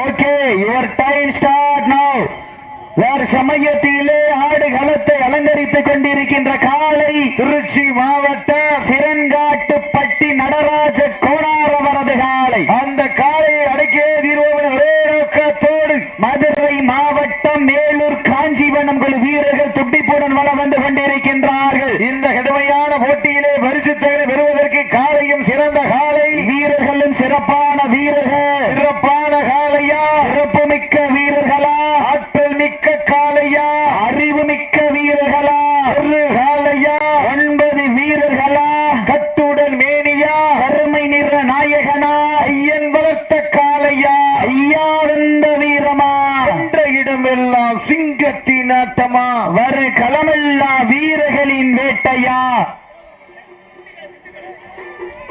Okay your time start now வேறு சமயத்திலே ஆடு களத்தை அலங்கரித்துக் கொண்டிருக்கின்ற காலை திருச்சி மாவட்ட சிறங்காட்டுப்பட்டி நடராஜ கோணாரவரது காலை. அந்த காலையை அடக்கிய தீர்வோம் ஒரே நோக்கத்தோடு மதுரை மாவட்டம் மேலூர் காஞ்சிவனம் குழு வீரர்கள் துட்டிப்புடன் வளம் வந்து கொண்டிருக்கின்றார்கள். இந்த கடுமையான போட்டி பரிசுத்தகளை பெறுவதற்கு காலையும் சிறந்த காலை வீரர்களும் சிறப்பான வீரர்கள். சிறப்பான காலையா சிறப்பு மிக்க வீரர்களா. ஆற்றல் மிக்க காலையா அறிவு மிக்க வீரர்களா. ஒரு காலையா ஒன்பது வீரர்களா. கத்துடல் மேனியா. கருமை நிற நாயகனா. ஐயன் வளர்த்த காலையா ஐயா வந்த வீரமா. என்ற இடமெல்லாம் சிங்கத்தின் ஆட்டமா. வரு களமெல்லாம்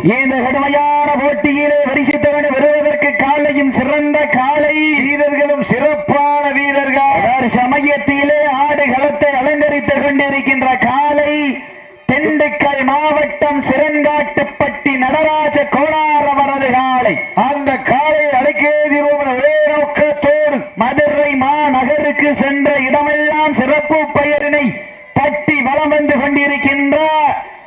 இந்த கடுமையான போட்டியிலே வரிசித்தவனை வருவதற்கு காலையும் சிறந்த காலை வீரர்களும் சிறப்பான வீரர்கள். சமயத்திலே ஆடு களத்தை அலங்கரித்துக் கொண்டிருக்கின்ற காலை திண்டுக்கல் மாவட்டம் சிறங்காட்டுப்பட்டி நடராஜ கோளாரவரது காலை. அந்த காலை அடக்கேதிரோமன ஒரே நோக்கத்தோடு மதுரை மாநகருக்கு சென்ற இடமெல்லாம் சிறப்பு பெயரினை தட்டி வலம் வந்து கொண்டிருக்கின்ற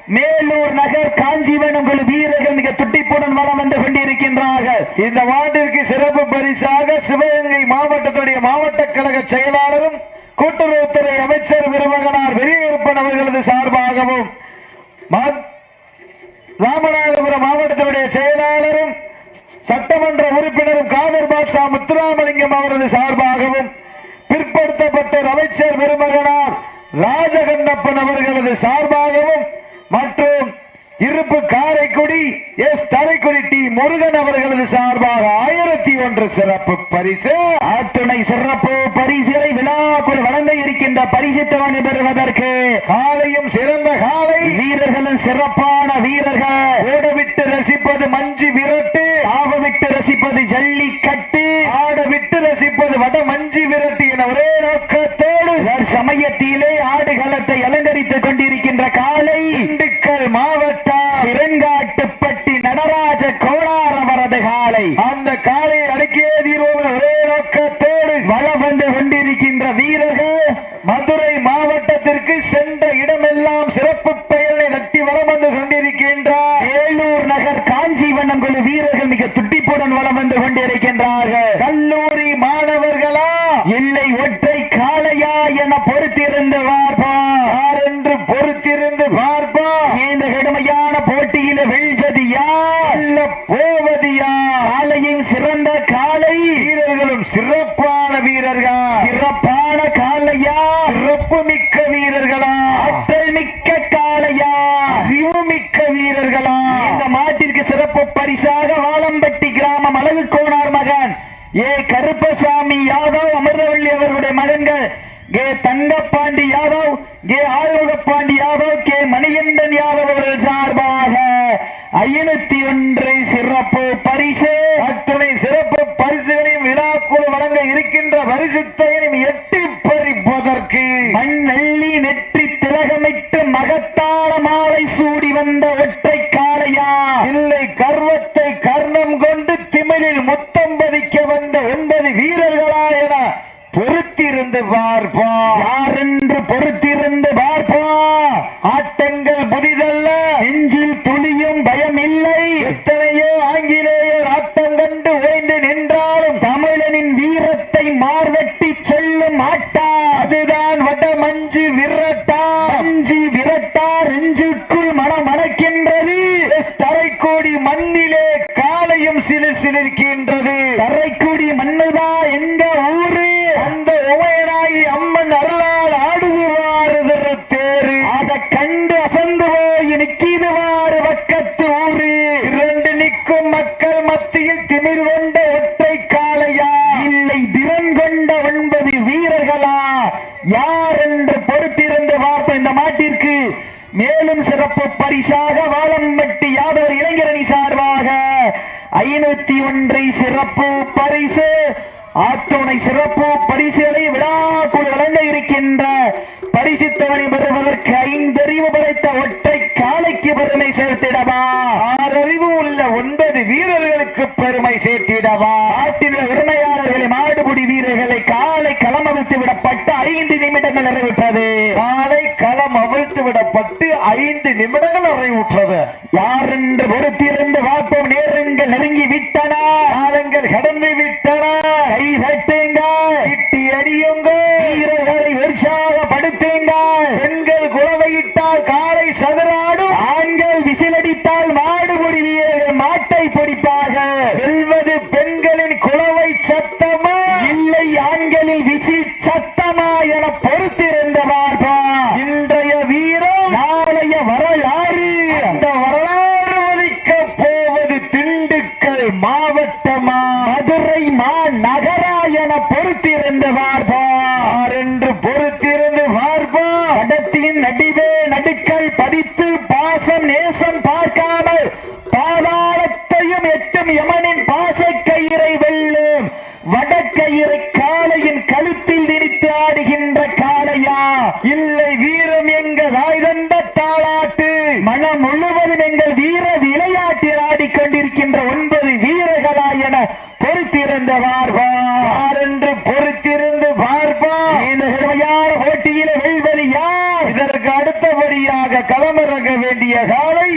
மேலூர் நகர் காஞ்சிவனம் வீரர்கள் மிக துட்டிப்புடன் வலம் வந்து கொண்டிருக்கின்றார்கள். இந்த வார்டிற்கு சிறப்பு பரிசாக சிவகங்கை மாவட்டத்துடைய மாவட்ட கழக செயலாளரும் கூட்டுறவுத்துறை அமைச்சர் விருமகனார் பெரியப்பன் அவர்களது சார்பாகவும் ராமநாதபுரம் மாவட்டத்தினுடைய செயலாளரும் சட்டமன்ற உறுப்பினரும் காதர் பாட்ஷா முத்துராமலிங்கம் அவரது சார்பாகவும் பிற்படுத்தப்பட்ட அமைச்சர் பெருமகனார் ராஜகண்ணப்பன் அவர்களது சார்பாக மற்றும் இருப்பு காரைக்குடி எஸ் தரைக்குடி டி முருகன் அவர்களது சார்பாக ஆயிரத்தி ஒன்று சிறப்பு பரிசு. அத்துணை சிறப்பு பரிசுகளை விழாக்குள் வழங்க இருக்கின்ற பரிசு தவணை பெறுவதற்கு காலையும் சிறந்த காலை. வீரர்களும் சிறப்பான வீரர்கள். ஓடவிட்டு ரசிப்பது மஞ்சு விரட்டு. ரசிப்பது ஜல்லிக்கட்டு. ஆட விட்டு ரசிப்பது வட மஞ்சு விரட்டு என ஒரே நோக்கத்தோடு சமயத்திலே ஆடுகளத்தை அலங்கரித்துக் கொண்டிருக்கின்ற காலை திண்டுக்கல் மாவட்டம். சிறங்காட்டுப்பட்டி நடராஜ கோணாரவரது காலை. அந்த காலை அடக்கிய தீர்வோம் ஒரே நோக்கத்தோடு வளம் வந்து கொண்டிருக்கின்ற வீரர்கள் மதுரை மாவட்டத்திற்கு சென்ற இடமெல்லாம் சிறப்பு பெயரை தட்டி வளம் வந்து கொண்டிருக்கின்றார். ஏலூர் நகர் காஞ்சிவனம் குழு வீரர்கள் மிக துட்டிப்புடன் வளம் வந்து கொண்டிருக்கின்றார்கள். கல்லூரி மாணவர்களா இல்லை ஒற்றை காளையா என பொறுத்திருந்து பார்ப்பா யார் என்று பொறுத்திருந்து பார்ப்பா இந்த கடுமையான போட்டியில வெல்வது யார்? அல்ல போவது யார்? சிறந்த காளை. வீரர்களும் சிறப்பான வீரர்கள். சிறப்பான காலையா சிறப்பு மிக்க வீரர்களா ஆற்றல் மிக்க காளையா அறிவு மிக்க வீரர்களா இந்த மாட்டிற்கு சிறப்பு பரிசாக வாழம்பட்டி கிராமம் அழகு கோனார் மகன். ஏ கருப்பசாமி யாதவ் அமர்வள்ளி அவர்களுடைய மகன்கள். K Thangapandi Yadav K Arumugapandi Yadav K Manikandan Yadav அவர்கள் சார்பாக ஐநூத்தி ஒன்று சிறப்பு பரிசு. அத்துணை சிறப்பு பரிசுகளையும் விழாக்குழு வழங்க இருக்கின்ற பரிசுத்தையும் எட்டி பறிப்பதற்கு மண்ணள்ளி நெற்றி திலகமிட்டு மகத்தான மாலை சூடி வந்த ஒற்றை காளையா இல்லை கர்வத்தை கர்ணம் கொண்டு திமிழில் முத்தம் பதிக்க வந்த ஒன்பது வீரர்களா என பொறுத்திருந்து பார்ப்பா. யார் என்று பொறுத்திருந்து பார்ப்பா? ஆட்டங்கள் புதிதல்ல. நெஞ்சில் துளியும் பயம் இல்லை எத்தனையோ ஆங்கிலேயர் ஆட்டம் கண்டு ஓய்ந்து நின்றாலும் தமிழனின் வீரத்தை மார்வெட்டி செல்லும் ஆட்டா. அதுதான் வட மஞ்சு விரட்டா மஞ்சு விரட்டா நெஞ்சுக்குள் மனம் மணக்கின்றது எஸ் தரைக்கோடி மண்ணிலே காலையும் சிலிர் சிலிர்க்கின்றது தரைக்குடி மண்ணுதா எங்க ஊரு அந்த உமையனாகி அம்மன் அருளால் ஆடுதுவாறு தேரு அத கண்டு அசந்து போய் நிக்கிதுவாறு பக்கத்து ஊரு. இரண்டு நிற்கும் மக்கள் மத்தியில் திமிர் கொண்ட ஒற்றை காளையா? இல்லை திறன் கொண்ட ஒன்பது வீரர்களா? யார் என்று பொறுத்திருந்து பார்ப்போம் இந்த மாட்டிற்கு. மேலும் சிறப்பு பரிசாக வாழம்பட்டி யாதவர் இளைஞரணி சார்பாக ஐநூத்தி ஒன்றை சிறப்பு பரிசு ஆத்தோனை சிறப்பு பரிசுகளை விழாக்குள் வழங்க இருக்கின்ற பரிசுத்தவனை பெறுவதற்கு ஐந்தறிவு படைத்த ஒற்றை காலைக்கு பெருமை சேர்த்திடவா? ஆறறிவு உள்ள ஒன்பது வீரர்களுக்கு பெருமை சேர்த்திடவா? நாட்டின் உரிமையாளர்களை மாடுபிடி வீரர்களை காலை களமவிழ்த்து விடப்பட்ட ஐந்து நிமிடங்கள் நிறைவுற்றது. காலை களம் அவிழ்த்து விடப்பட்டு ஐந்து நிமிடங்கள் நிறைவுற்றது. யார் என்று பொறுத்திருந்து பார்ப்போம் நேரங்கள் நெருங்கி விட்டன. காலங்கள் கடந்து விட்டன. கை தட்டுங்கள். இட்டி அடியுங்கள் உற்சாகப்படுத்துங்கள் பெண்கள் குழவையிட்டால் காலை சதுராடும் ஆண்கள் விசிலடித்தால் மாடுபிடி வீரர்கள் மாட்டை பிடிப்பார்கள். வெல்வது பெண்களின் குழவை சத்தமா? இல்லை ஆண்களில் விசி சத்தமா என பொறுத்திருந்த பார்ப்பா. இன்றைய வீரம் நாளைய வரலாறு. அந்த வரலாறு மதிக்க போவது திண்டுக்கல் மாவட்டமா? மதுரை மா நகரா என பொறுத்திருந்த பார்ப்பா. என்று படத்தின் நடிவே நடுக்கல் பதித்து பாசம் நேசம் பார்க்காமல் பாதாளத்தையும் எட்டும் யமனின் பாசக்கயிறை வெல்லும். வடக்கயிறை காளையின் கழுத்தில் திணித்து ஆடுகின்ற காளையா? இல்லை வீரம் எங்க தாய் தாளாட்டு? மனம் முழுவதும் எங்கள் வீர விளையாட்டில் ஆடிக்கொண்டிருக்கின்ற ஒன்பது வீரர்களா என பொறுத்திருந்தவார்கள் பார்வா யார் என்று பொறுத்திருந்து பார்ப்போம் இந்த கடுமையான போட்டியில வெல்வது யார் இதற்கு அடுத்தபடியாக களமிறங்க வேண்டிய காலை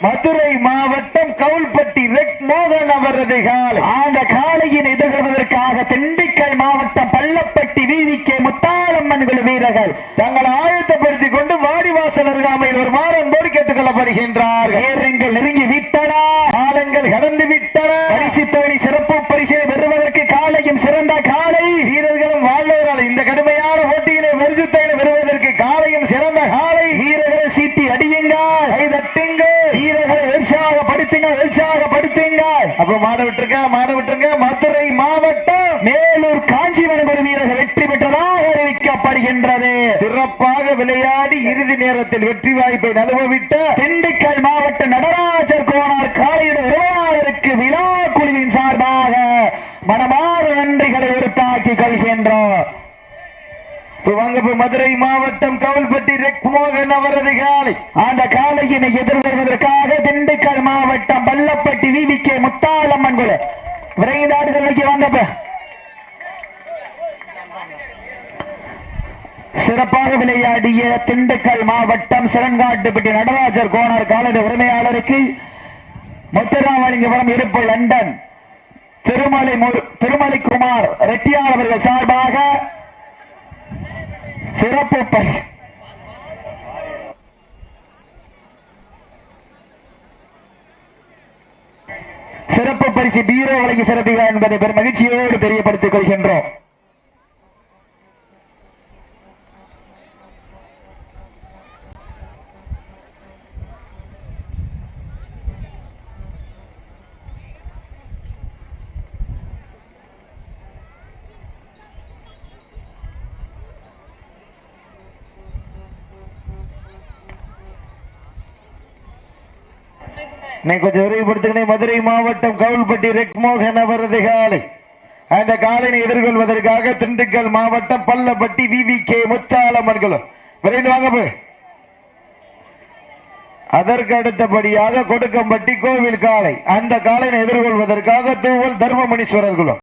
மதுரை மாவட்டம் கவுல்பட்டி ரெக் மோகன் அவரது காலை. அந்த காளையின் எதிர்கொள்வதற்காக திண்டுக்கல் மாவட்டம் பள்ளப்பட்டி வீதிக்கே முத்தாளம்மன் குழு வீரர்கள் தங்களை ஆயத்தப்படுத்திக் கொண்டு வாடிவாசல் அருகாமையில் ஒரு மாறன்போடு கேட்டுக் கொள்ளப்படுகின்றார்கள் நேரங்கள் நெருங்கி விட்டன. காலங்கள் கடந்து விட்டன. பரிசு தோணி சிறப்பு பரிசை பெறுவதற்கு காளையும் சிறந்த காளை. வீரர்களும் வாழ்ந்தவர்கள். இந்த கடுமையான போட்டியிலே பரிசுத்தனை பெறுவதற்கு காலையும் சிறந்த காலை வீரர்களை சீட்டி அடியுங்கள் கை தட்டுங்கள் வீரர்களை உற்சாகப்படுத்துங்கள் உற்சாகப்படுத்துங்க. அப்ப மாட விட்டுருங்க மாட விட்டுருங்க. மதுரை மாவட்டம் மேலூர் காஞ்சிவனபுரி வீரர்கள் வெற்றி பெற்றதாக அறிவிக்கப்படுகின்றது. சிறப்பாக விளையாடி இறுதி நேரத்தில் வெற்றி வாய்ப்பை நழுவவிட்ட திண்டுக்கல் மாவட்ட நடராஜர் கோனார் காலையிட உறவாளருக்கு விழா குழுவின் சார்பாக மனமாறு நன்றிகளை உறுத்தாக்கிக் கொள்கின்றோம். வாங்க மதுரை மாவட்டம் கவல்பட்டி ரெக்மோகன் அவரது காலை அந்த காலையினை எதிர்கொள்வதற்காக திண்டுக்கல் மாவட்டம் பள்ளப்பட்டி கே முத்தாலம்மன் குழு விரைந்தாடுதல் நோக்கி வாங்கப்ப. சிறப்பாக விளையாடிய திண்டுக்கல் மாவட்டம் சிறங்காட்டுப்பட்டி நடராஜர் கோனார் காலடி உரிமையாளருக்கு முத்துராமலிங்கபுரம் இருப்பு லண்டன். திருமலை திருமலைக்குமார் ரெட்டியார் அவர்கள் சார்பாக சிறப்பு பரிசு. சிறப்பு பரிசு பீரோ வழங்கி சிறப்பிகள் என்பதை பெரும் மகிழ்ச்சியோடு தெரியப்படுத்திக் கொள்கின்றோம். இன்னைக்கு கொஞ்சம் விரைவுபடுத்துகிறேன். மதுரை மாவட்டம் கவுல்பட்டி ரெக்மோகன் அவரது காலை. அந்த காலனை எதிர்கொள்வதற்காக திண்டுக்கல் மாவட்டம் பள்ளப்பட்டி விவி கே முத்தாளமன்களும் விரைந்து வாங்க போய். அதற்கு அடுத்தபடியாக கொடுக்கம்பட்டி கோவில் காலை. அந்த காலையை எதிர்கொள்வதற்காக தூவல் தர்மமணீஸ்வரர்களும்